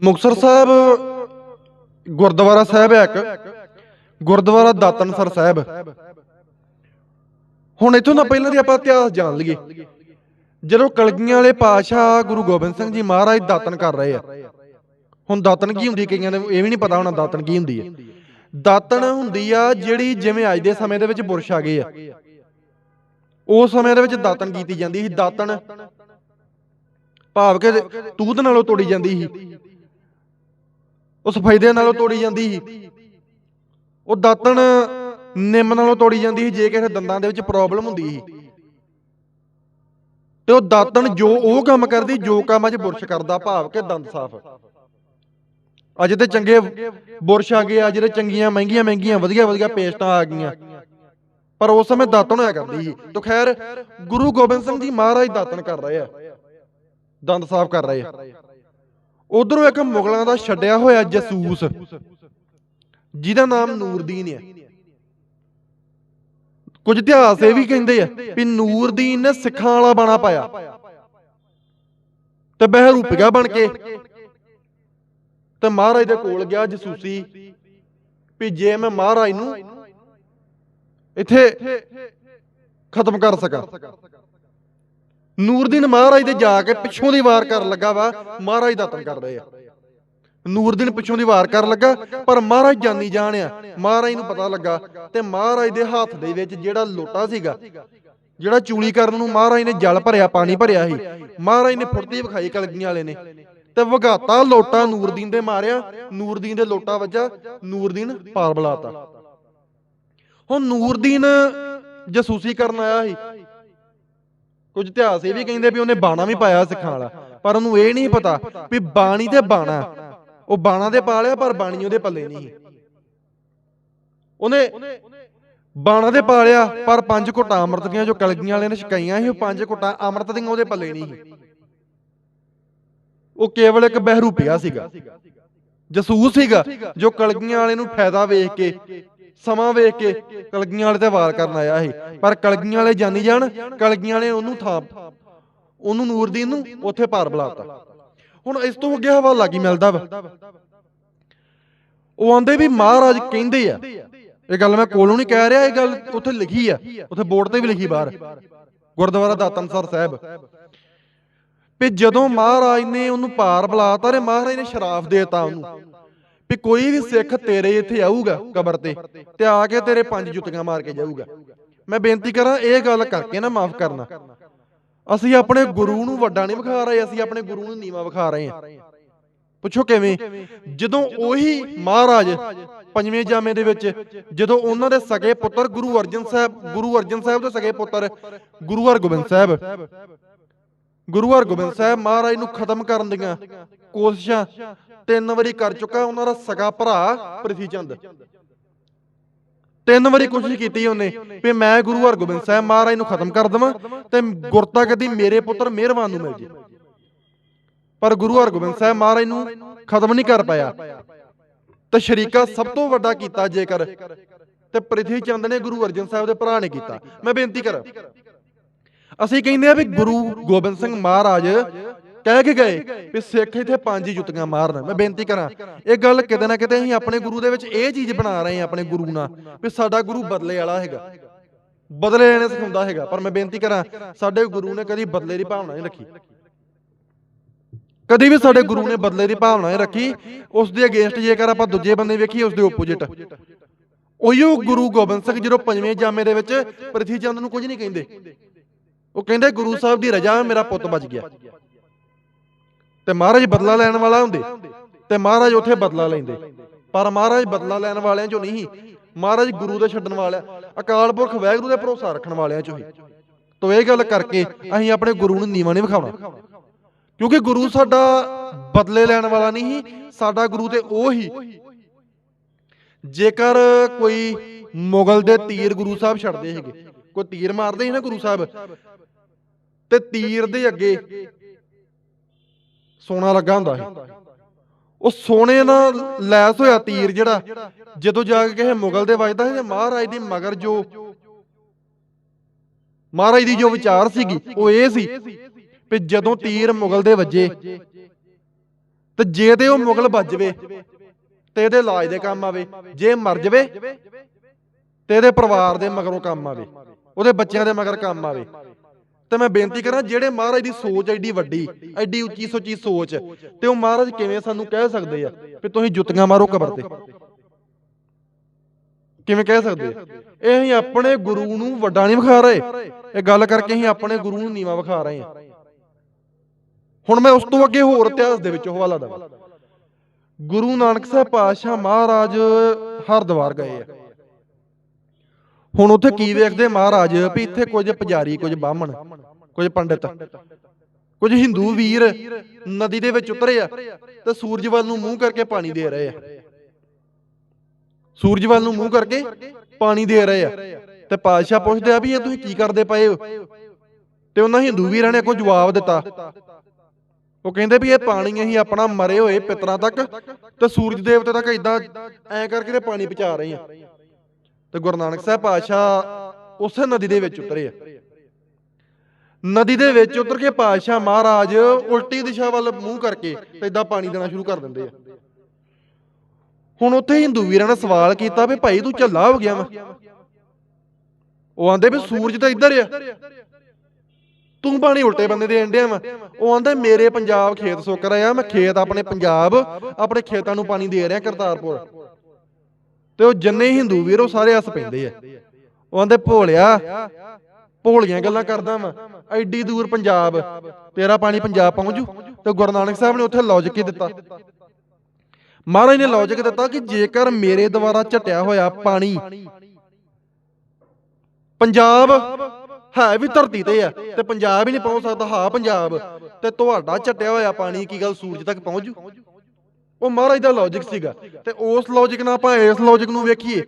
ਮੁਕਤਸਰ ਸਾਹਿਬ, ਗੁਰਦੁਆਰਾ ਸਾਹਿਬ ਹੈ ਇੱਕ। ਗੁਰਦੁਆਰਾ ਦਾਤਨਸਰ ਸਾਹਿਬ। ਹੁਣ ਇੱਥੋਂ ਦਾ ਪਹਿਲਾਂ ਦੀ ਆਪਾਂ ਇਤਿਹਾਸ ਜਾਣ ਲਈਏ। ਜਦੋਂ ਕਲਗੀਆਂ ਵਾਲੇ ਪਾਤਸ਼ਾਹ ਗੁਰੂ ਗੋਬਿੰਦ ਸਿੰਘ ਜੀ ਮਹਾਰਾਜ ਦਾਤਨ ਕਰ ਰਹੇ ਆ। ਹੁਣ ਦਾਤਨ ਕੀ ਹੁੰਦੀ ਕਈਆਂ ਨੂੰ ਇਹ ਵੀ ਨਹੀਂ ਪਤਾ ਹੋਣਾ ਦਾਤਨ ਕੀ ਹੁੰਦੀ ਹੈ। ਦਾਤਨ ਹੁੰਦੀ ਆ ਜਿਹੜੀ ਜਿਵੇਂ ਅੱਜ ਦੇ ਸਮੇਂ ਦੇ ਵਿੱਚ ਬੁਰਸ਼ ਆ ਗਏ ਆ। ਉਸ ਸਮੇਂ ਦੇ ਵਿੱਚ ਦਾਤਨ ਕੀਤੀ ਜਾਂਦੀ ਸੀ। ਦਾਤਨ ਭਾਵ ਕਿ ਤੂਤ ਨਾਲੋਂ ਤੋੜੀ ਜਾਂਦੀ ਸੀ। ਉਸ ਫਾਇਦੇ ਨਾਲੋਂ ਤੋੜੀ ਜਾਂਦੀ ਸੀ। ਉਹ ਦਾਤਣ ਨਿੰਮ ਨਾਲੋਂ ਤੋੜੀ ਜਾਂਦੀ ਸੀ, ਜੇ ਕਿਸੇ ਦੰਦਾਂ ਦੇ ਵਿੱਚ ਪ੍ਰੋਬਲਮ ਹੁੰਦੀ ਸੀ। ਤੇ ਉਹ ਦਾਤਣ ਜੋ ਉਹ ਕੰਮ ਕਰਦੀ, ਜੋ ਕੰਮ ਅੱਜ ਬੁਰਸ਼ ਕਰਦਾ, ਭਾਵ ਕਿ ਦੰਦ ਸਾਫ਼। ਅੱਜ ਤੇ ਚੰਗੇ ਬੁਰਸ਼ ਆ ਗਏ, ਅੱਜ ਤੇ ਚੰਗੀਆਂ, ਮਹਿੰਗੀਆਂ ਮਹਿੰਗੀਆਂ, ਵਧੀਆ ਵਧੀਆ ਪੇਸਟਾਂ ਆ ਗਈਆਂ। ਪਰ ਉਸ ਸਮੇਂ ਦਾਤਣ ਹੋਇਆ ਕਰਦੀ ਸੀ। ਤਾਂ ਖੈਰ, ਗੁਰੂ ਗੋਬਿੰਦ ਸਿੰਘ ਜੀ ਮਹਾਰਾਜ ਦਾਤਣ ਕਰ ਰਹੇ ਆ। ਦੰਦ ਸਾਫ਼ ਕਰ ਰਹੇ ਆ। ਉਧਰੋਂ ਇੱਕ ਮੁਗਲਾਂ ਦਾ ਛੱਡਿਆ ਹੋਇਆ ਜਸੂਸ, ਜਿਹਦਾ ਨਾਮ ਨੂਰਦੀਨ ਹੈ। ਕੁਝ ਇਤਿਹਾਸ ਇਹ ਵੀ ਕਹਿੰਦੇ ਆ ਵੀ ਨੂਰਦੀਨ ਨੇ ਸਿੱਖਾਂ ਵਾਲਾ ਬਾਣਾ ਪਾਇਆ। ਤੇ ਬਹਿਰੂਪਿਆ ਬਣ ਕੇ ਤੇ ਮਹਾਰਾਜ ਦੇ ਕੋਲ ਗਿਆ ਜਸੂਸੀ ਵੀ ਜੇ ਮੈਂ ਮਹਾਰਾਜ ਨੂੰ ਇੱਥੇ ਖਤਮ ਕਰ ਸਕਾਂ। ਨੂਰਦੀਨ ਮਹਾਰਾਜ ਦੇ ਜਾ ਕੇ ਪਿੱਛੋਂ ਦੀ ਵਾਰ ਕਰਨ ਲੱਗਾ ਵਾ, ਮਹਾਰਾਜ ਦਾਤਨ ਕਰ ਰਹੇ ਆ। ਨੂਰਦੀਨ ਪਿੱਛੋਂ ਦੀ ਵਾਰ ਕਰਨ ਲੱਗਾ, ਪਰ ਮਹਾਰਾਜ ਜਾਨੀ ਜਾਣਿਆ ਮਹਾਰਾਜ ਨੂੰ ਪਤਾ ਲੱਗਾ ਤੇ ਮਹਾਰਾਜ ਦੇ ਹੱਥ ਦੇ ਵਿੱਚ ਜਿਹੜਾ ਲੋਟਾ ਸੀਗਾ, ਜਿਹੜਾ ਚੂਲੀ ਕਰਨ ਨੂੰ ਮਹਾਰਾਜ ਨੇ ਜਲ ਭਰਿਆ, ਪਾਣੀ ਭਰਿਆ ਸੀ, ਮਹਾਰਾਜ ਨੇ ਫੁਰਤੀ ਵਿਖਾਈ ਕਲਗੀਆਂ ਵਾਲੇ ਨੇ ਤੇ ਵਗਾਤਾ ਲੋਟਾ ਨੂਰਦੀਨ ਦੇ ਮਾਰਿਆ, ਨੂਰਦੀਨ ਦੇ ਲੋਟਾ ਵੱਜਾ, ਨੂਰਦੀਨ ਪਾਰ ਬੁਲਾਤਾ। ਹੁਣ ਨੂਰਦੀਨ ਜਸੂਸੀ ਕਰਨ ਆਇਆ ਸੀ ਕੁਝ ਇਤਿਹਾਸ ਇਹ ਵੀ ਕਹਿੰਦੇ ਵੀ ਉਹਨੇ ਬਾਣਾ ਵੀ ਪਾਇਆ ਸਿੱਖਾਂ ਵਾਲਾ ਪਰ ਉਹਨੂੰ ਇਹ ਨਹੀਂ ਪਤਾ ਵੀ ਬਾਣੀ ਤੇ ਬਾਣਾ ਉਹ ਬਾਣਾ ਦੇ ਪਾ ਲਿਆ ਪਰ ਬਾਣੀ ਉਹਦੇ ਪੱਲੇ ਨਹੀਂ। ਉਹਨੇ ਬਾਣਾ ਦੇ ਪਾ ਲਿਆ ਪਰ ਪੰਜ ਘੁੱਟਾਂ ਅੰਮ੍ਰਿਤ ਦੀਆਂ ਜੋ ਕਲਗੀਆਂ ਵਾਲੇ ਨੇ ਛਕਾਈਆਂ ਸੀ ਉਹ ਪੰਜ ਘੁੱਟਾਂ ਅੰਮ੍ਰਿਤ ਦੀਆਂ ਉਹਦੇ ਪੱਲੇ ਨਹੀਂ। ਉਹ ਕੇਵਲ ਇੱਕ ਬਹਿਰੂਪਿਆ ਸੀਗਾ ਜਸੂਸ ਸੀਗਾ ਜੋ ਕਲਗੀਆਂ ਵਾਲੇ ਨੂੰ ਫਾਇਦਾ ਵੇਖ ਕੇ ਸਮਾਂ ਵੇਖ ਕੇ ਕਲਗੀਆਂ ਵਾਲੇ ਤੇ ਵਾਰ ਕਰਨ ਆਇਆ ਸੀ। ਪਰ ਕਲਗੀਆਂ ਵਾਲੇ ਜਾਣੀ ਜਾਣ ਕਲਗੀਆਂ ਵਾਲੇ ਉਹਨੂੰ ਥਾਂ ਉਹਨੂੰ ਨੂਰਦੀਨ ਨੂੰ ਉੱਥੇ ਪਾਰ ਬੁਲਾਤਾ। ਹੁਣ ਇਸ ਤੋਂ ਅੱਗੇ ਹਵਾਲਾ ਕੀ ਮਿਲਦਾ ਵਾ? ਉਹ ਆਂਦੇ ਵੀ ਮਹਾਰਾਜ ਕਹਿੰਦੇ ਆ। ਇਹ ਗੱਲ ਮੈਂ ਕੋਲੋਂ ਨਹੀਂ ਕਹਿ ਰਿਹਾ, ਇਹ ਗੱਲ ਉੱਥੇ ਲਿਖੀ ਆ। ਉੱਥੇ ਬੋਰਡ ਤੇ ਵੀ ਲਿਖੀ ਬਾਹਰ। ਗੁਰਦੁਆਰਾ ਦਾਤਨਸਰ ਸਾਹਿਬ। ਵੀ ਜਦੋਂ ਮਹਾਰਾਜ ਨੇ ਉਹਨੂੰ ਪਾਰ ਬੁਲਾਤਾ ਤੇ ਮਹਾਰਾਜ ਨੇ ਸ਼ਰਾਫ ਦੇਤਾ ਉਹਨੂੰ। ਵੀ ਕੋਈ ਵੀ ਸਿੱਖ ਤੇਰੇ ਇੱਥੇ ਆਊਗਾ ਕਬਰ ਤੇ ਤੇ ਆ ਕੇ ਤੇਰੇ ਪੰਜ ਜੁੱਤੀਆਂ ਮਾਰ ਕੇ ਜਾਊਗਾ। ਮੈਂ ਬੇਨਤੀ ਕਰਾਂ, ਇਹ ਗੱਲ ਕਰਕੇ ਨਾ ਮਾਫ ਕਰਨਾ। ਅਸੀਂ ਆਪਣੇ ਗੁਰੂ ਨੂੰ ਵੱਡਾ ਨਹੀਂ ਵਿਖਾ ਰਹੇ, ਅਸੀਂ ਆਪਣੇ ਗੁਰੂ ਨੂੰ ਨੀਵਾ ਵਿਖਾ ਰਹੇ ਹਾਂ। ਪੁੱਛੋ ਕਿਵੇਂ? ਜਦੋਂ ਉਹੀ ਮਹਾਰਾਜ ਪੰਜਵੇਂ ਜਾਮੇ ਦੇ ਵਿੱਚ, ਜਦੋਂ ਉਹਨਾਂ ਦੇ ਸਗੇ ਪੁੱਤਰ ਗੁਰੂ ਅਰਜਨ ਸਾਹਿਬ, ਗੁਰੂ ਅਰਜਨ ਸਾਹਿਬ ਦੇ ਸਗੇ ਪੁੱਤਰ ਗੁਰੂ ਹਰਗੋਬਿੰਦ ਸਾਹਿਬ ਗੁਰੂ ਹਰਗੋਬਿੰਦ ਸਾਹਿਬ ਮਹਾਰਾਜ ਨੂੰ ਖਤਮ ਕਰਨ ਦੀਆਂ ਕੋਸ਼ਿਸ਼ਾਂ ਤਿੰਨ ਵਾਰੀ ਕਰ ਚੁੱਕਾ, ਉਹਨਾਂ ਦਾ ਸਗਾ ਭਰਾ ਪ੍ਰਿਥੀ ਚੰਦ। ਤਿੰਨ ਵਾਰੀ ਕੋਸ਼ਿਸ਼ ਕੀਤੀ ਉਹਨੇ ਵੀ ਮੈਂ ਗੁਰੂ ਹਰਗੋਬਿੰਦ ਸਾਹਿਬ ਮਹਾਰਾਜ ਨੂੰ ਖਤਮ ਕਰ ਦਵਾਂ ਤੇ ਗੁਰਤਾ ਕਦੀ ਮੇਰੇ ਪੁੱਤਰ ਮਿਹਰਬਾਨ ਨੂੰ ਮਿਲ ਜੇ। ਪਰ ਗੁਰੂ ਹਰਗੋਬਿੰਦ ਸਾਹਿਬ ਮਹਾਰਾਜ ਨੂੰ ਖਤਮ ਨਹੀਂ ਕਰ ਪਾਇਆ। ਤੇ ਸ਼ਰੀਕਾ ਸਭ ਤੋਂ ਵੱਡਾ ਕੀਤਾ ਜੇਕਰ ਤੇ ਪ੍ਰਿਥੀ ਚੰਦ ਨੇ ਗੁਰੂ ਅਰਜਨ ਸਾਹਿਬ ਦੇ ਭਰਾ ਨੇ ਕੀਤਾ। ਮੈਂ ਬੇਨਤੀ ਕਰਾਂ ਅਸੀਂ ਕਹਿੰਦੇ ਆ ਵੀ ਗੁਰੂ ਗੋਬਿੰਦ ਸਿੰਘ ਮਹਾਰਾਜ ਕਹਿ ਕੇ ਗਏ ਵੀ ਸਿੱਖ ਇੱਥੇ ਪੰਜ ਹੀ ਜੁੱਤੀਆਂ ਮਾਰਨ। ਮੈਂ ਬੇਨਤੀ ਕਰਾਂ, ਇਹ ਗੱਲ ਕਿਤੇ ਨਾ ਕਿਤੇ ਅਸੀਂ ਆਪਣੇ ਗੁਰੂ ਦੇ ਵਿੱਚ ਇਹ ਚੀਜ਼ ਬਣਾ ਰਹੇ ਹਾਂ, ਆਪਣੇ ਗੁਰੂ ਨਾਲ, ਵੀ ਸਾਡਾ ਗੁਰੂ ਬਦਲੇ ਵਾਲਾ ਹੈਗਾ। ਬਦਲੇ ਲੈਣੇ ਸਿਖਾਉਂਦਾ ਹੈਗਾ, ਪਰ ਮੈਂ ਬੇਨਤੀ ਕਰਾਂ, ਸਾਡੇ ਗੁਰੂ ਨੇ ਕਦੀ ਬਦਲੇ ਦੀ ਭਾਵਨਾ ਨਹੀਂ ਰੱਖੀ। ਕਦੀ ਵੀ ਸਾਡੇ ਗੁਰੂ ਨੇ ਬਦਲੇ ਦੀ ਭਾਵਨਾ ਨਹੀਂ ਰੱਖੀ, ਉਸ ਦੇ ਅਗੇਂਸਟ ਜੇਕਰ ਆਪਾਂ ਦੂਜੇ ਬੰਦੇ ਵੇਖੀਏ, ਉਸ ਦੇ ਆਪੋਜੀਟ ਉਹੀਓ ਗੁਰੂ ਗੋਬਿੰਦ ਸਿੰਘ ਜਦੋਂ ਪੰਜਵੇਂ ਜਾਮੇ ਦੇ ਵਿੱਚ ਪ੍ਰਿਥੀ ਚੰਦ ਨੂੰ ਕੁਝ ਨਹੀਂ ਕਹਿੰਦੇ। ਉਹ ਕਹਿੰਦੇ ਗੁਰੂ ਸਾਹਿਬ ਦੀ ਰਜਾ ਮੇਰਾ ਪੁੱਤ ਬਚ ਗਿਆ। ਤੇ ਮਹਾਰਾਜ ਬਦਲਾ ਲੈਣ ਵਾਲਾ ਹੁੰਦੇ। ਤੇ ਮਹਾਰਾਜ ਉੱਥੇ ਬਦਲਾ ਲੈਂਦੇ। ਪਰ ਮਹਾਰਾਜ ਬਦਲਾ ਲੈਣ ਵਾਲਿਆਂ ਚੋਂ ਨਹੀਂ। ਮਹਾਰਾਜ ਗੁਰੂ ਦੇ ਛੱਡਣ ਵਾਲਿਆਂ ਅਕਾਲ ਪੁਰਖ ਵਾਹਿਗੁਰੂ ਦੇ ਭਰੋਸਾ ਰੱਖਣ ਵਾਲਿਆਂ ਚੋਂ ਹੀ। ਤੋ ਇਹ ਗੱਲ ਕਰਕੇ ਅਸੀਂ ਆਪਣੇ ਗੁਰੂ ਨੂੰ ਨੀਵਾਂ ਨਹੀਂ ਵਿਖਾਉਣਾ। ਕਿਉਂਕਿ ਗੁਰੂ ਸਾਡਾ ਬਦਲੇ ਲੈਣ ਵਾਲਾ ਨਹੀਂ ਸਾਡਾ ਗੁਰੂ ਤੇ ਉਹ ਹੀ। ਜੇਕਰ ਕੋਈ ਮੁਗਲ ਦੇ ਤੀਰ ਗੁਰੂ ਸਾਹਿਬ ਛੱਡਦੇ ਹੈਗੇ ਕੋਈ ਤੀਰ ਮਾਰਦੇ ਸੀ ਨਾ ਗੁਰੂ ਸਾਹਿਬ? ਤੇ ਤੀਰ ਦੇ ਅੱਗੇ ਸੋਨਾ ਲੱਗਾ ਹੁੰਦਾ ਸੀ। ਉਹ ਸੋਨੇ ਨਾਲ ਲੈਸ ਹੋਇਆ ਤੀਰ ਜਿਹੜਾ, ਜਦੋਂ ਜਾ ਕੇ ਕਿਸੇ ਮੁਗਲ ਦੇ ਵੱਜਦਾ ਸੀ ਤੇ ਮਹਾਰਾਜ ਦੀ ਮਗਰ ਜੋ ਮਹਾਰਾਜ ਦੀ ਜੋ ਵਿਚਾਰ ਸੀਗੀ, ਉਹ ਇਹ ਸੀ ਵੀ ਜਦੋਂ ਤੀਰ ਮੁਗਲ ਦੇ ਵੱਜੇ, ਤੇ ਜੇ ਤੇ ਉਹ ਮੁਗਲ ਵੱਜਵੇ ਤੇ ਇਹਦੇ ਇਲਾਜ ਦੇ ਕੰਮ ਆਵੇ, ਜੇ ਮਰ ਜਵੇ, ਤੇ ਇਹਦੇ ਪਰਿਵਾਰ ਦੇ ਮਗਰੋਂ ਕੰਮ ਆਵੇ। ਉਹਦੇ ਬੱਚਿਆਂ ਦੇ ਮਗਰ ਕੰਮ ਆਵੇ। ਤੇ ਮੈਂ ਬੇਨਤੀ ਕਰਾਂ, ਜਿਹੜੇ ਮਹਾਰਾਜ ਦੀ ਸੋਚ ਐਡੀ ਵੱਡੀ, ਐਡੀ ਉੱਚੀ ਸੋਚੀ ਸੋਚ, ਤੇ ਉਹ ਮਹਾਰਾਜ ਕਿਵੇਂ ਸਾਨੂੰ ਕਹਿ ਸਕਦੇ ਆ ਵੀ ਤੁਸੀਂ ਜੁੱਤੀਆਂ ਮਾਰੋ ਕਬਰ ਤੇ? ਕਿਵੇਂ ਕਹਿ ਸਕਦੇ ਆ? ਇਹ ਅਸੀਂ ਆਪਣੇ ਗੁਰੂ ਨੂੰ ਵੱਡਾ ਨਹੀਂ ਵਿਖਾ ਰਹੇ। ਇਹ ਗੱਲ ਕਰਕੇ ਅਸੀਂ ਆਪਣੇ ਗੁਰੂ ਨੂੰ ਨੀਵਾ ਵਿਖਾ ਰਹੇ ਹਾਂ ਹੁਣ ਮੈਂ ਉਸ ਤੋਂ ਅੱਗੇ ਹੋਰ ਇਤਿਹਾਸ ਦੇ ਵਿੱਚ ਹਵਾਲਾ ਦਵਾਂ। ਗੁਰੂ ਨਾਨਕ ਸਾਹਿਬ ਪਾਤਸ਼ਾਹ ਮਹਾਰਾਜ ਹਰਦੁਆਰ ਗਏ ਆ। ਹੁਣ ਉੱਥੇ ਕੀ ਵੇਖਦੇ ਮਹਾਰਾਜ? ਵੀ ਇੱਥੇ ਕੁਝ ਪੁਜਾਰੀ ਕੁਝ ਬਾਹਮਣ ਕੁਝ ਪੰਡਿਤ ਕੁਝ ਹਿੰਦੂ ਵੀਰ ਨਦੀ ਦੇ ਵਿੱਚ ਉਤਰੇ ਆ ਤੇ ਸੂਰਜ ਵੱਲ ਨੂੰ ਮੂੰਹ ਕਰਕੇ ਪਾਣੀ ਦੇ ਰਹੇ ਆ। ਸੂਰਜ ਵੱਲ ਨੂੰ ਮੂੰਹ ਕਰਕੇ ਪਾਣੀ ਦੇ ਰਹੇ ਆ। ਤੇ ਪਾਤਸ਼ਾਹ ਪੁੱਛਦੇ ਆ ਵੀ ਇਹ ਤੁਸੀਂ ਕੀ ਕਰਦੇ ਪਏ ਹੋ? ਤੇ ਉਹਨਾਂ ਹਿੰਦੂ ਵੀਰਾਂ ਨੇ ਅੱਗੋਂ ਜਵਾਬ ਦਿੱਤਾ। ਉਹ ਕਹਿੰਦੇ ਵੀ ਇਹ ਪਾਣੀ ਅਸੀਂ ਆਪਣਾ ਮਰੇ ਹੋਏ ਪਿਤਰਾਂ ਤੱਕ ਤੇ ਸੂਰਜ ਦੇਵਤੇ ਤੱਕ ਇਦਾਂ ਐ ਕਰਕੇ ਤੇ ਪਾਣੀ ਪਹੁੰਚਾ ਰਹੇ ਆ। ਤੇ ਗੁਰੂ ਨਾਨਕ ਸਾਹਿਬ ਪਾਤਸ਼ਾਹ ਉਸੇ ਨਦੀ ਦੇ ਵਿੱਚ ਉਤਰੇ ਆ। ਨਦੀ ਦੇ ਵਿੱਚ ਉਤਰ ਕੇ ਪਾਤਸ਼ਾਹ ਮਹਾਰਾਜ ਉਲਟੀ ਦਿਸ਼ਾ ਵੱਲ ਮੂੰਹ ਕਰਕੇ ਤੇ ਇਦਾਂ ਪਾਣੀ ਦੇਣਾ ਸ਼ੁਰੂ ਕਰ ਦਿੰਦੇ ਆ। ਹੁਣ ਉੱਥੇ ਹਿੰਦੂ ਵੀਰਾਂ ਨੇ ਸਵਾਲ ਕੀਤਾ ਵੀ ਭਾਈ ਤੂੰ ਝੱਲਾ ਹੋ ਗਿਆ ਵਾ। ਉਹ ਆਂਦੇ ਵੀ ਸੂਰਜ ਤਾਂ ਇੱਧਰ ਆ। ਤੂੰ ਪਾਣੀ ਉਲਟੇ ਬੰਦੇ ਦੇ ਅੰਡਿਆ ਵਾ। ਉਹ ਆਂਦਾ ਮੇਰੇ ਪੰਜਾਬ ਖੇਤ ਸੁੱਕ ਰਿਹਾ ਮੈਂ ਖੇਤ ਆਪਣੇ ਪੰਜਾਬ, ਆਪਣੇ ਖੇਤਾਂ ਨੂੰ ਪਾਣੀ ਦੇ ਰਿਹਾ ਕਰਤਾਰਪੁਰ। ਤੇ ਉਹ ਜਿੰਨੇ ਹਿੰਦੂ ਵੀਰ, ਉਹ ਸਾਰੇ ਹੱਸ ਪੈਂਦੇ ਆ। ਉਹ ਆਂਦੇ, ਭੋਲਿਆ, ਭੋਲੀਆਂ ਗੱਲਾਂ ਕਰਦਾ ਵਾ। ਐਡੀ ਦੂਰ ਪੰਜਾਬ, ਤੇਰਾ ਪਾਣੀ ਪੰਜਾਬ ਪਹੁੰਚੂ ਤੇ ਗੁਰੂ ਨਾਨਕ ਸਾਹਿਬ ਨੇ ਉੱਥੇ ਲੌਜਿਕ ਹੀ ਦਿੱਤਾ। ਮਹਾਰਾਜ ਨੇ ਲੌਜਿਕ ਦਿੱਤਾ ਕਿ ਜੇਕਰ ਮੇਰੇ ਦੁਆਰਾ ਝਟਿਆ ਹੋਇਆ ਪਾਣੀ ਪੰਜਾਬ ਹੈ ਵੀ ਧਰਤੀ ਤੇ ਆ, ਤੇ ਪੰਜਾਬ ਹੀ ਨਹੀਂ ਪਹੁੰਚ ਸਕਦਾ, ਹਾਂ, ਪੰਜਾਬ, ਤੇ ਤੁਹਾਡਾ ਝਟਿਆ ਹੋਇਆ ਪਾਣੀ ਕੀ ਗੱਲ ਸੂਰਜ ਤੱਕ ਪਹੁੰਚ ਜੂ? ਉਹ ਮਹਾਰਾਜ ਦਾ ਲੌਜਿਕ ਸੀਗਾ। ਤੇ ਉਸ ਲੌਜਿਕ ਨਾਲ ਆਪਾਂ ਇਸ ਲੌਜਿਕ ਨੂੰ ਵੇਖੀਏ,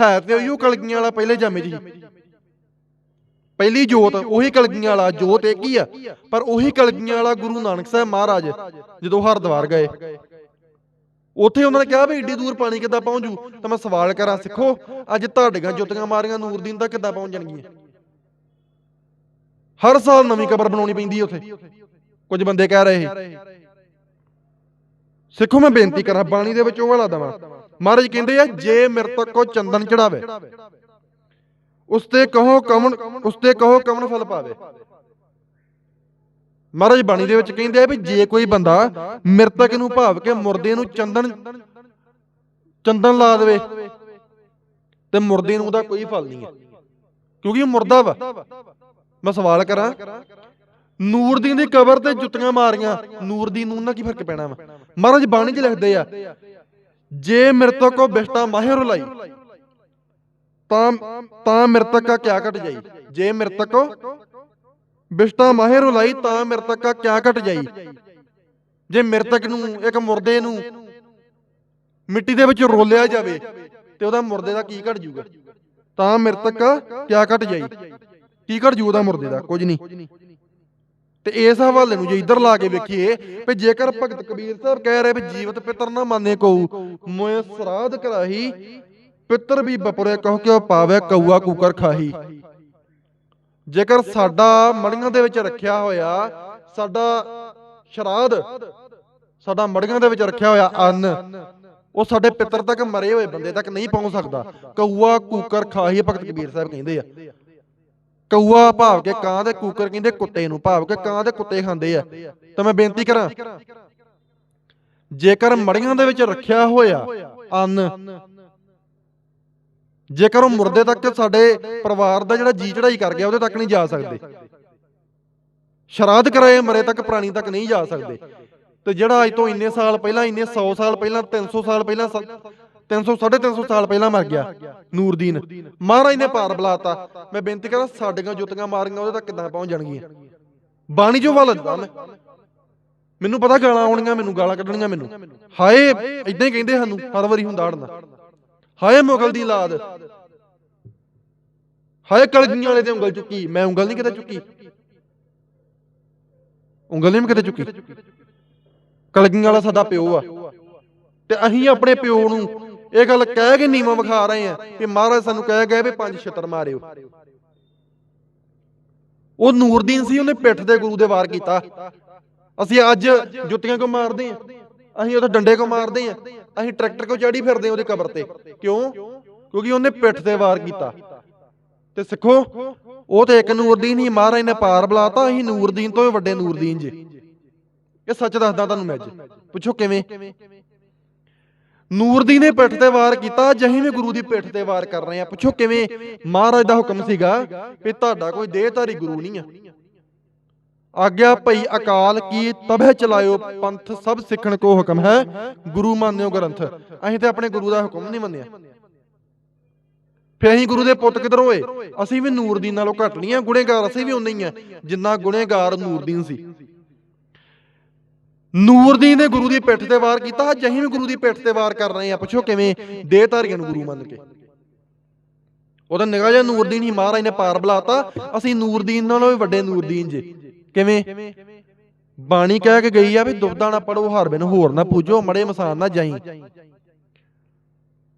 ਹੈ ਤੇ ਉਹੀ ਕਲਗੀਆਂ ਵਾਲਾ ਪਹਿਲੇ ਜਾਮੇ ਜੀ। ਪਹਿਲੀ ਜੋਤ, ਉਹੀ ਕਲਗੀਆਂ ਵਾਲਾ, ਜੋਤ ਇੱਕ ਹੀ ਆ। ਪਰ ਉਹੀ ਕਲਗੀਆਂ ਵਾਲਾ ਗੁਰੂ ਨਾਨਕ ਸਾਹਿਬ ਮਹਾਰਾਜ, ਜਦੋਂ ਹਰਦੁਆਰ ਗਏ। ਉੱਥੇ ਉਹਨਾਂ ਨੇ ਕਿਹਾ ਵੀ ਏਡੀ ਦੂਰ ਪਾਣੀ ਕਿੱਦਾਂ ਪਹੁੰਚੂ? ਤਾਂ ਮੈਂ ਸਵਾਲ ਕਰਾਂ, ਸਿੱਖੋ, ਅੱਜ ਤੁਹਾਡੀਆਂ ਜੁੱਤੀਆਂ ਮਾਰੀਆਂ ਨੂਰਦੀਨ ਤੱਕ ਕਿੱਦਾਂ ਪਹੁੰਚ ਜਾਣਗੀਆਂ? ਹਰ ਸਾਲ ਨਵੀਂ ਕਬਰ ਬਣਾਉਣੀ ਪੈਂਦੀ ਉੱਥੇ। ਕੁਝ ਬੰਦੇ ਕਹਿ ਰਹੇ ਸੀ। ਸਿੱਖੋ ਮੈਂ ਬੇਨਤੀ ਕਰਾਂ, ਬਾਣੀ ਦੇ ਵਿੱਚ ਉਹ ਵਾਲਾ ਦਵਾਂ। ਮਹਾਰਾਜ ਕਹਿੰਦੇ ਆ, ਜੇ ਮਿਰਤਕ ਕੋ ਚੰਦਨ ਚੜਾਵੇ, ਉਸ ਤੇ ਕਹੋ ਕਮਨ ਉਸ ਤੇ ਕਹੋ ਕਮਨ ਫਲ ਪਾਵੇ। ਮਹਾਰਾਜ ਬਾਣੀ ਦੇ ਵਿੱਚ ਕਹਿੰਦੇ ਆ ਵੀ ਜੇ ਕੋਈ ਬੰਦਾ ਮਿਰਤਕ ਨੂੰ ਭਾਵ ਕੇ ਮੁਰਦੇ ਨੂੰ ਚੰਦਨ ਚੰਦਨ ਲਾ ਦੇਵੇ, ਤੇ ਮੁਰਦੇ ਨੂੰ ਉਹਦਾ ਕੋਈ ਫਲ ਨਹੀਂ ਹੈ। ਕਿਉਂਕਿ ਉਹ ਮੁਰਦਾ ਵਾ। ਮੈਂ ਸਵਾਲ ਕਰਾਂ ਨੂਰਦੀਨ ਦੀ ਕਬਰ ਤੇ ਜੁੱਤੀਆਂ ਮਾਰੀਆਂ ਨੂਰਦੀਨ ਨੂੰ ਉਹਨਾਂ ਕੀ ਫ਼ਰਕ ਪੈਣਾ ਵਾ? ਮਹਾਰਾਜ ਬਾਣੀ 'ਚ ਲਿਖਦੇ ਆ, ਜੇ ਮਿਰਤਕ ਕੋ ਬਿਸ਼ਟਾ ਮਾਹਿਰ ਲਾਈ, ਤਾਂ ਤਾਂ ਮਿਰਤਕ ਕਾ ਕਿਆ ਘਟ ਜਾਈ? ਜੇ ਮਿਰਤਕ ਕੋ ਬਿਸ਼ਟਾ ਮਾਹਿਰ ਲਾਈ, ਤਾਂ ਮਿਰਤਕ ਕਾ ਕਿਆ ਘਟ ਜਾਈ? ਜੇ ਮਿਰਤਕ ਨੂੰ, ਇੱਕ ਮੁਰਦੇ ਨੂੰ ਮਿੱਟੀ ਦੇ ਵਿੱਚ ਰੋਲਿਆ ਜਾਵੇ, ਤੇ ਉਹਦਾ ਮੁਰਦੇ ਦਾ ਕੀ ਘਟ ਜੂਗਾ ਤਾਂ ਮਿਰਤਕ ਕਿਆ ਘਟ ਜਾਈ? ਕੀ ਘਟ ਜੂ ਉਹਦਾ ਮੁਰਦੇ ਦਾ? ਕੁਝ ਨਹੀਂ। ਤੇ ਇਸ ਹਵਾਲੇ ਨੂੰ ਜੇ ਇੱਧਰ ਲਾ ਕੇ ਵੇਖੀਏ, ਵੀ ਜੇਕਰ ਭਗਤ ਕਬੀਰ ਸਾਹਿਬ ਕਹਿ ਰਹੇ ਵੀ ਜੀਵਤ ਪਿਤਰ ਨਾ ਮੰਨੇ ਕਉ ਮੋਏ ਸਰਾਧ ਕਰਾਹੀ, ਪਿਤਰ ਵੀ ਬਪੁਰੇ ਕਹੋ ਕਿ ਉਹ ਪਾਵੇ, ਕਊਆ ਕੂਕਰ ਖਾਹੀ। ਜੇਕਰ ਸਾਡਾ ਮੜੀਆਂ ਦੇ ਵਿੱਚ ਰੱਖਿਆ ਹੋਇਆ, ਸਾਡਾ ਸ਼ਰਾਧ, ਸਾਡਾ ਮੜੀਆਂ ਦੇ ਵਿੱਚ ਰੱਖਿਆ ਹੋਇਆ ਅੰਨ, ਉਹ ਸਾਡੇ ਪਿੱਤਰ ਤੱਕ ਮਰੇ ਹੋਏ ਬੰਦੇ ਤੱਕ ਨਹੀਂ ਪਹੁੰਚ ਸਕਦਾ। ਕਊਆ ਕੂਕਰ ਖਾਹੀ ਭਗਤ ਕਬੀਰ ਸਾਹਿਬ ਕਹਿੰਦੇ ਆ। ਕਊਆ ਭਾਵ ਕੇ ਕਾਂ ਤੇ ਕੂਕਰ ਕਹਿੰਦੇ ਕੁੱਤੇ ਨੂੰ, ਭਾਵ ਕੇ ਕਾਂ ਤੇ ਕੁੱਤੇ ਖਾਂਦੇ ਆ। ਤਾਂ ਮੈਂ ਬੇਨਤੀ ਕਰਾਂ, ਜੇਕਰ ਮੜੀਆਂ ਦੇ ਵਿੱਚ ਰੱਖਿਆ ਹੋਇਆ ਅੰਨ, ਜੇਕਰ ਉਹ ਮੁਰਦੇ ਤੱਕ ਸਾਡੇ ਪਰਿਵਾਰ ਦਾ ਜਿਹੜਾ ਜੀ ਚੜਾਈ ਕਰ ਗਿਆ, ਉਹਦੇ ਤੱਕ ਨਹੀਂ ਜਾ ਸਕਦੇ। ਸ਼ਰਾਧ ਕਰਾਏ ਮਰੇ ਤੱਕ ਪ੍ਰਾਣੀ ਤੱਕ ਨਹੀਂ ਜਾ ਸਕਦੇ। ਤੇ ਜਿਹੜਾ ਅੱਜ ਤੋਂ ਇੰਨੇ ਸਾਲ ਪਹਿਲਾਂ, ਇੰਨੇ 100 ਸਾਲ ਪਹਿਲਾਂ 300 ਸਾਲ ਪਹਿਲਾਂ 300 350 ਸਾਲ ਪਹਿਲਾਂ ਮਰ ਗਿਆ, ਨੂਰਦੀਨ। ਮਹਾਰਾਜ ਨੇ ਪਾਰ ਬੁਲਾਤਾ। ਮੈਂ ਬੇਨਤੀ ਕਰਾਂ, ਸਾਡੀਆਂ ਜੁੱਤੀਆਂ ਮਾਰੀਆਂ, ਉਹਦੇ ਤੱਕ ਕਿੱਦਾਂ ਪਹੁੰਚ ਜਾਣਗੀਆਂ? ਬਾਣੀ ਜੋ ਵੱਲ ਦਿੱਤਾ ਮੈਂ ਮੈਨੂੰ ਪਤਾ ਗਾਲਾਂ ਆਉਣੀਆਂ, ਮੈਨੂੰ ਗਾਲਾਂ ਕੱਢਣੀਆਂ ਮੈਨੂੰ। ਹਾਏ ਇਦਾਂ ਹੀ ਕਹਿੰਦੇ ਸਾਨੂੰ, ਹਰ ਵਾਰੀ ਹੁੰਦਾ ਹੜਨਾ ਹਾਏ, ਮੁਗਲ ਦੀ ਲਾਦ। ਹਾਏ, ਕਲਗੀਆਂ ਵਾਲੇ ਤੇ ਉਂਗਲ ਚੁੱਕੀ। ਮੈਂ ਉਂਗਲ ਨਹੀਂ ਕਿਤੇ ਚੁੱਕੀ। ਉਂਗਲ ਨਹੀਂ ਮੈਂ ਕਿਤੇ ਚੁੱਕੀ। ਕਲਗੀਆਂ ਵਾਲਾ ਸਾਡਾ ਪਿਓ ਆ। ਤੇ ਅਸੀਂ ਆਪਣੇ ਪਿਓ ਨੂੰ ਇਹ ਗੱਲ ਕਹਿ ਕੇ ਨੀਵਾ ਵਿਖਾ ਰਹੇ ਆ ਕਿ ਮਹਾਰਾਜ ਸਾਨੂੰ ਕਹਿ ਗਏ ਵੀ ਪੰਜ ਛਿੱਤਰ ਮਾਰਿਓ। ਉਹ ਨੂਰਦੀਨ ਸੀ, ਉਹਨੇ ਪਿੱਠ ਦੇ ਗੁਰੂ ਦੇ ਵਾਰ ਕੀਤਾ। ਅਸੀਂ ਅੱਜ ਜੁੱਤੀਆਂ ਕਿਉਂ ਮਾਰਦੇ ਆ? ਅਸੀਂ ਉਹਦੇ ਡੰਡੇ ਕੋ ਮਾਰਦੇ ਆ? ਅਸੀਂ ਟਰੈਕਟਰ ਕੋ ਚੜੀ ਫਿਰਦੇ ਆ ਉਹਦੀ ਕਬਰ ਤੇ? ਕਿਉਂ? ਕਿਉਂਕਿ ਉਹਨੇ ਪਿੱਠ ਤੇ ਵਾਰ ਕੀਤਾ। ਤੇ ਸਿੱਖੋ, ਉਹ ਤੇ ਇੱਕ ਨੂਰਦੀਨ ਹੀ ਮਹਾਰਾਜ ਨੇ ਪਾਰ ਬੁਲਾਤਾ, ਅਸੀਂ ਨੂਰਦੀਨ ਤੋਂ ਵੀ ਵੱਡੇ ਨੂਰਦੀਨ ਜੀ। ਇਹ ਸੱਚ ਦੱਸਦਾ ਤੁਹਾਨੂੰ ਮੈਂ ਜੀ ਪੁੱਛੋ ਕਿਵੇਂ? ਨੂਰਦੀਨ ਨੇ ਪਿੱਠ ਤੇ ਵਾਰ ਕੀਤਾ ਅੱਜ ਵੀ ਗੁਰੂ ਦੀ ਪਿੱਠ ਤੇ ਵਾਰ ਕਰ ਰਹੇ ਆ। ਪੁੱਛੋ ਕਿਵੇਂ ਮਹਾਰਾਜ ਦਾ ਹੁਕਮ ਸੀਗਾ ਵੀ ਤੁਹਾਡਾ ਕੋਈ ਦੇਹਧਾਰੀ ਗੁਰੂ ਨਹੀਂ ਆ। ਆਗਿਆ ਭਈ ਅਕਾਲ ਕੀ ਤਬਹਿ ਚਲਾਇਓ ਪੰਥ ਸਭ ਸਿੱਖਣ ਕੋ ਹੁਕਮ ਹੈ, ਗੁਰੂ ਮੰਨਿਓ ਗ੍ਰੰਥ। ਅਸੀਂ ਤੇ ਆਪਣੇ ਗੁਰੂ ਦਾ ਹੁਕਮ ਨਹੀਂ ਮੰਨਿਆ। ਫੇ ਅਸੀਂ ਗੁਰੂ ਦੇ ਪੁੱਤ ਕਿਧਰ ਹੋਏ? ਅਸੀਂ ਵੀ ਨੂਰਦੀਨ ਨਾਲੋਂ ਘੱਟ ਨਹੀਂ ਆ ਗੁਨੇਗਾਰ ਅਸੀਂ ਵੀ ਉਨੇ ਹੀ ਆ, ਜਿੰਨਾ ਗੁਨੇਗਾਰ ਨੂਰਦੀਨ ਸੀ। ਨੂਰਦੀਨ ਨੇ ਗੁਰੂ ਦੀ ਪਿੱਠ ਤੇ ਵਾਰ ਕੀਤਾ। ਅੱਜ ਅਸੀਂ ਵੀ ਗੁਰੂ ਦੀ ਪਿੱਠ ਤੇ ਵਾਰ ਕਰ ਰਹੇ ਆ ਪੁੱਛੋ ਕਿਵੇਂ? ਦੇਹਧਾਰੀਆਂ ਨੂੰ ਗੁਰੂ ਮੰਨ ਕੇ। ਉਹਦਾ ਨਿਗਾਹ ਜਿਹਾ ਨੂਰਦੀਨ ਹੀ ਮਹਾਰਾਜ ਨੇ ਪਾਰ ਬੁਲਾਤਾ। ਅਸੀਂ ਨੂਰਦੀਨ ਨਾਲੋਂ ਵੀ ਵੱਡੇ ਨੂਰਦੀਨ ਜੇ। ਕਿਵੇਂ? ਬਾਣੀ ਕਹਿ ਕੇ ਗਈ ਆ ਵੀ ਦੁਬਦਾ ਨਾ ਪੜੋ, ਹਰ ਬਿਨ ਹੋਰ ਨਾ ਪੂਜੋ, ਮੜੇ ਮਸਾਨ ਨਾ ਜਾਈ।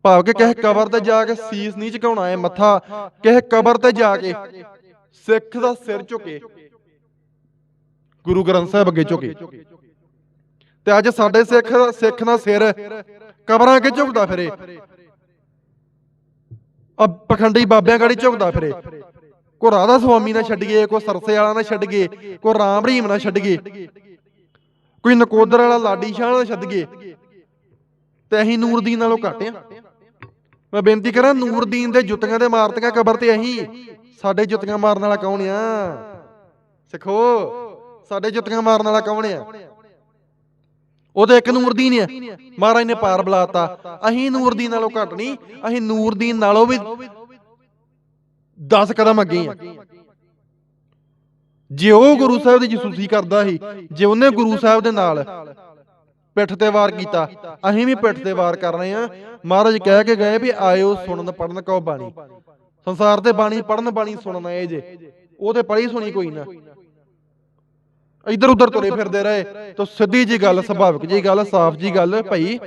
ਭਾਵ ਕਿ ਕਿਸੇ ਕਬਰ ਤੇ ਜਾ ਕੇ ਸੀਸ ਨਹੀਂ ਝੁਕਾਉਣਾ ਹੈ, ਮੱਥਾ। ਕਿਸੇ ਕਬਰ ਤੇ ਜਾ ਕੇ ਸਿੱਖ ਦਾ ਸਿਰ ਝੁਕੇ। ਗੁਰੂ ਗ੍ਰੰਥ ਸਾਹਿਬ ਅੱਗੇ ਝੁਕੇ। ਤੇ ਅੱਜ ਸਾਡੇ ਸਿੱਖ ਸਿੱਖ ਦਾ ਸਿਰ ਕਬਰਾਂ ਅੱਗੇ ਝੁਕਦਾ ਫਿਰੇ। ਆ ਪਖੰਡੀ ਬਾਬਿਆਂ ਗਾੜੀ ਝੁਕਦਾ ਫਿਰੇ। ਕੋ ਰਾਧਾ ਸੁਆਮੀ ਨਾ ਛੱਡੀਏ ਕੋ ਸਰਸੇ ਵਾਲਾ ਨਾ ਛੱਡੀਏ ਕੋ ਰਾਮ ਰਹੀਮ ਨਾ ਛੱਡੀਏ, ਕੋਈ ਨਕੋਦਰ ਵਾਲਾ ਲਾਡੀ ਸ਼ਾਹ ਨਾ ਛੱਡੀਏ। ਤੇ ਅਸੀਂ ਨੂਰਦੀਨ ਨਾਲੋਂ ਘੱਟ ਆ। ਮੈਂ ਬੇਨਤੀ ਕਰਾਂ, ਨੂਰਦੀਨ ਦੇ ਜੁੱਤੀਆਂ ਦੇ ਮਾਰਤੀਆਂ ਕਬਰ ਤੇ ਅਸੀਂ। ਸਾਡੇ ਜੁੱਤੀਆਂ ਮਾਰਨ ਵਾਲਾ ਕੌਣ ਆ? ਸਿੱਖੋ, ਸਾਡੇ ਜੁੱਤੀਆਂ ਮਾਰਨ ਵਾਲਾ ਕੌਣ ਆ? ਉਹ ਉਹਦੇ ਇੱਕ ਨੂਰਦੀਨ ਆ। ਮਹਾਰਾਜ ਨੇ ਪਾਰ ਬੁਲਾਤਾ। ਅਸੀਂ ਨੂਰਦੀਨ ਨਾਲੋਂ ਘੱਟ ਨਹੀਂ, ਅਸੀਂ ਨੂਰਦੀਨ ਨਾਲੋਂ ਵੀ 10 ਕਦਮ ਅੱਗੇ ਆ। ਜੇ ਉਹ ਗੁਰੂ ਸਾਹਿਬ ਦੀ ਜਸੂਸੀ ਕਰਦਾ ਸੀ, ਜੇ ਉਹਨੇ ਗੁਰੂ ਸਾਹਿਬ ਦੇ ਨਾਲ ਪਿੱਠ ਤੇ ਵਾਰ ਕੀਤਾ, ਅਸੀਂ ਵੀ ਪਿੱਠ ਤੇ ਵਾਰ ਕਰ ਰਹੇ ਆ। ਮਹਾਰਾਜ ਕਹਿ ਕੇ ਗਏ ਵੀ ਆਇਓ ਸੁਣਨ ਪੜਨ ਕੋ ਬਾਣੀ। ਸੰਸਾਰ ਤੇ ਬਾਣੀ ਪੜਨ ਬਾਣੀ ਸੁਣਨ ਆਏ ਜੇ ਉਹ ਤੇ ਪੜ੍ਹੀ ਸੁਣੀ ਕੋਈ ਨਾ। ਇੱਧਰ ਉੱਧਰ ਤੁਰੇ ਫਿਰਦੇ ਰਹੇ। ਤਾਂ ਸਿੱਧੀ ਜੀ ਗੱਲ, ਸੁਭਾਵਿਕ ਜੀ ਗੱਲ, ਸਾਫ਼ ਜੀ ਗੱਲ, ਭਾਈ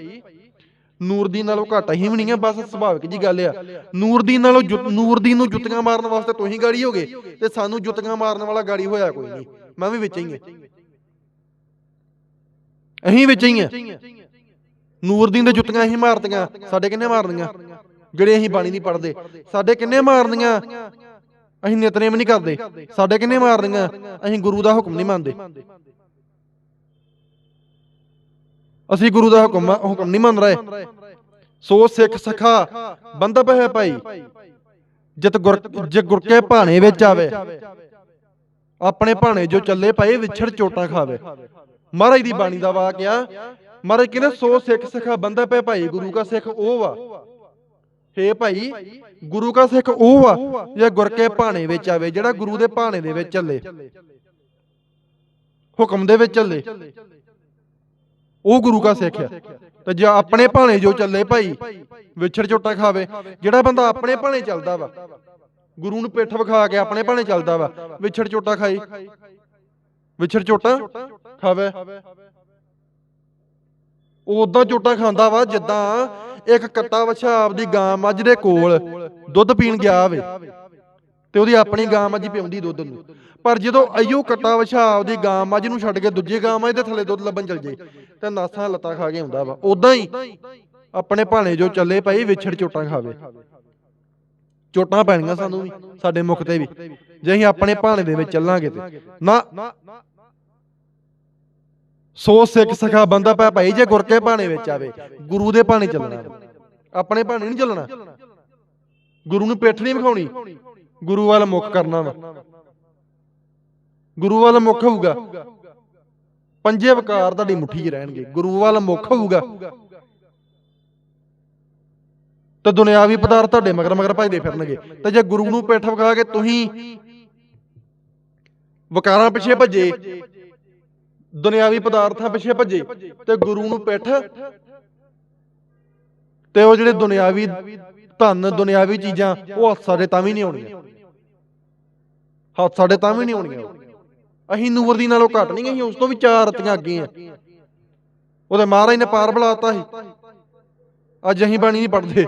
ਨੂਰਦੀਨ ਨਾਲੋਂ ਘੱਟ ਹੀ ਵੀ ਨਹੀਂ ਆ, ਬਸ ਸੁਭਾਵਿਕ ਜੀ ਗੱਲ ਆ। ਨੂਰਦੀਨ ਨਾਲੋਂ ਨੂਰਦੀਨ ਨੂੰ ਜੁੱਤੀਆਂ ਮਾਰਨ ਵਾਸਤੇ ਤੁਸੀਂ ਗਾੜੀ ਹੋਗੇ ਤੇ ਸਾਨੂੰ ਜੁੱਤੀਆਂ ਮਾਰਨ ਵਾਲਾ ਗਾੜੀ ਹੋਇਆ ਕੋਈ ਨਹੀਂ। ਮੈਂ ਵੀ ਵਿੱਚ ਹੀ ਆ। ਅਸੀਂ ਵਿੱਚ ਹੀ ਆ। ਨੂਰਦੀਨ ਦੇ ਜੁੱਤੀਆਂ ਅਸੀਂ ਮਾਰਤੀਆਂ, ਸਾਡੇ ਕਿੰਨੇ ਮਾਰਨੀਆਂ? ਜਿਹੜੇ ਅਸੀਂ ਬਾਣੀ ਨਹੀਂ ਪੜਦੇ ਸਾਡੇ ਕਿੰਨੇ ਮਾਰਨੀਆਂ? ਅਸੀਂ ਨਿਤਨੇਮ ਨਹੀਂ ਕਰਦੇ। ਸਾਡੇ ਕਿੰਨੇ ਮਾਰਨੀਆਂ। ਅਸੀਂ ਗੁਰੂ ਦਾ ਹੁਕਮ ਨਹੀਂ ਮੰਨਦੇ। ਅਸੀਂ ਗੁਰੂ ਦਾ ਹੁਕਮ ਹੁਕਮ ਨਹੀਂ ਮੰਨ ਰਹੇ। ਸੋ ਸਿੱਖ ਸਖਾ ਬੰਦਪ ਹੈ ਭਾਈ। ਜਿਤ ਗੁਰ ਜੇ ਗੁਰ ਕੇ ਭਾਣੇ ਵਿੱਚ ਆਵੇ। ਆਪਣੇ ਭਾਣੇ ਜੋ ਚੱਲੇ ਭਾਈ ਵਿਛੜ ਚੋਟਾਂ ਖਾਵੇ। ਮਹਾਰਾਜ ਦੀ ਬਾਣੀ ਦਾ ਵਾਕਿਆ ਮਹਾਰਾਜ ਕਹਿੰਦੇ ਸੋ ਸਿੱਖ ਸਖਾ ਬੰਦਪ ਹੈ ਭਾਈ ਗੁਰੂ ਦਾ ਸਿੱਖ ਉਹ ਵਾ ਹੇ ਭਾਈ, ਗੁਰੂ ਕਾ ਸਿੱਖ ਉਹ ਵਾ ਜੇ ਗੁਰ ਕੇ ਭਾਣੇ ਵਿੱਚ ਆਵੇ, ਜਿਹੜਾ ਗੁਰੂ ਦੇ ਭਾਣੇ ਦੇ ਵਿੱਚ ਚੱਲੇ। ਹੁਕਮ ਦੇ ਵਿੱਚ ਚੱਲੇ। ਉਹ ਗੁਰੂ ਦਾ ਸਿੱਖ ਆ। ਤੇ ਜੇ ਆਪਣੇ ਭਾਣੇ ਜੋ ਚੱਲੇ ਭਾਈ, ਵਿਛੜ ਝੋਟਾ ਖਾਵੇ, ਜਿਹੜਾ ਬੰਦਾ ਆਪਣੇ ਭਾਣੇ ਚੱਲਦਾ ਵਾ, ਗੁਰੂ ਨੂੰ ਪਿੱਠ ਵਿਖਾ ਕੇ ਆਪਣੇ ਭਾਣੇ ਚੱਲਦਾ ਵਾ, ਵਿਛੜ ਝੋਟਾ ਖਾਈ, ਵਿਛੜ ਝੋਟਾ ਖਾਵੇ। ਉਹ ਉਦਾਂ ਝੋਟਾ ਖਾਂਦਾ ਵਾ, ਜਿੱਦਾਂ ਇੱਕ ਕੱਟਾ ਵਛਾ ਆਪਦੀ ਗਾਂ ਮੱਝ ਦੇ ਕੋਲ ਦੁੱਧ ਪੀਣ ਗਿਆ ਹੋਵੇ ਤੇ ਉਹਦੀ ਆਪਣੀ ਗਾਂ ਮੱਝ ਪਿਉਂਦੀ ਦੁੱਧ ਨੂੰ। ਪਰ ਜਦੋਂ ਅਯੋ ਕੱਟਾ ਵਛਾ ਆਪਦੀ ਗਾਂ ਮੱਝ ਨੂੰ ਛੱਡ ਕੇ ਦੂਜੀ ਗਾਂ ਮੱਝ ਦੇ ਥੱਲੇ ਦੁੱਧ ਲੱਭਣ ਚਲ ਜੇ, ਤੇ ਨਾਸਾਂ ਲੱਤਾਂ ਖਾ ਕੇ ਆਉਂਦਾ ਵਾ। ਉਦਾਂ ਹੀ ਆਪਣੇ ਭਾਣੇ ਜੋ ਚੱਲੇ ਭਾਈ ਵਿਛੜ ਚੋਟਾਂ ਖਾਵੇ। ਚੋਟਾਂ ਪੈਣੀਆਂ ਸਾਨੂੰ ਵੀ, ਸਾਡੇ ਮੁਖ ਤੇ ਵੀ। ਜੇ ਅਸੀਂ ਆਪਣੇ ਭਾਣੇ ਦੇ ਵਿੱਚ ਚੱਲਾਂਗੇ ਤੇ। ਨਾ ਸੋ ਸਿੱਖ ਸਖਾ ਬੰਦਾ ਪੈ ਭਾਈ ਜੇ ਗੁਰ ਕੇ ਭਾਣੇ ਵਿੱਚ ਆਵੇ, ਗੁਰੂ ਦੇ ਭਾਣੇ ਚੱਲਣਾ। ਆਪਣੇ ਭਾਣੇ ਨਹੀਂ ਚੱਲਣਾ। ਗੁਰੂ ਨੂੰ ਪਿੱਠ ਨਹੀਂ ਵਿਖਾਉਣੀ। ਗੁਰੂ ਵੱਲ ਮੁਖ ਕਰਨਾ ਵਾ। ਗੁਰੂ ਵੱਲ ਮੁਖ ਹੋਊਗਾ। ਪੰਜੇ ਵਕਾਰ ਤੁਹਾਡੀ ਮੁੱਠੀ 'ਚ ਰਹਿਣਗੇ। ਗੁਰੂ ਵੱਲ ਮੁੱਖ ਹੋਊਗਾ। ਤੇ ਦੁਨਿਆਵੀ ਪਦਾਰਥ ਤੁਹਾਡੇ ਮਗਰ ਮਗਰ ਭਜਦੇ ਫਿਰਨਗੇ। ਤੇ ਜੇ ਗੁਰੂ ਨੂੰ ਪਿੱਠ ਵਿਖਾ ਕੇ ਤੁਸੀਂ ਵਕਾਰਾਂ ਪਿੱਛੇ ਭੱਜੇ ਦੁਨਿਆਵੀ ਪਦਾਰਥਾਂ ਪਿੱਛੇ ਭੱਜੇ ਤੇ ਗੁਰੂ ਨੂੰ ਪਿੱਠ ਤੇ ਉਹ ਜਿਹੜੇ ਦੁਨਿਆਵੀ ਧਨ, ਦੁਨਿਆਵੀ ਚੀਜ਼ਾਂ, ਉਹ ਹੱਥ ਸਾਡੇ ਤਾਂ ਵੀ ਨਹੀਂ ਆਉਣੀਆਂ। ਹੱਥ ਸਾਡੇ ਤਾਂ ਵੀ ਨਹੀਂ ਆਉਣੀਆਂ। ਅਸੀਂ ਨੂਰ ਦੀ ਨਾਲੋਂ ਘੱਟ ਨਹੀਂ ਅਸੀਂ ਉਸ ਤੋਂ ਵੀ ਚਾਰ ਰਤੀਆਂ ਅੱਗੇ ਆ। ਉਹਦੇ ਮਹਾਰਾਜ ਨੇ ਪਾਰ ਬੁਲਾਤਾ ਸੀ। ਅੱਜ ਅਸੀਂ ਬਾਣੀ ਨਹੀਂ ਪੜਦੇ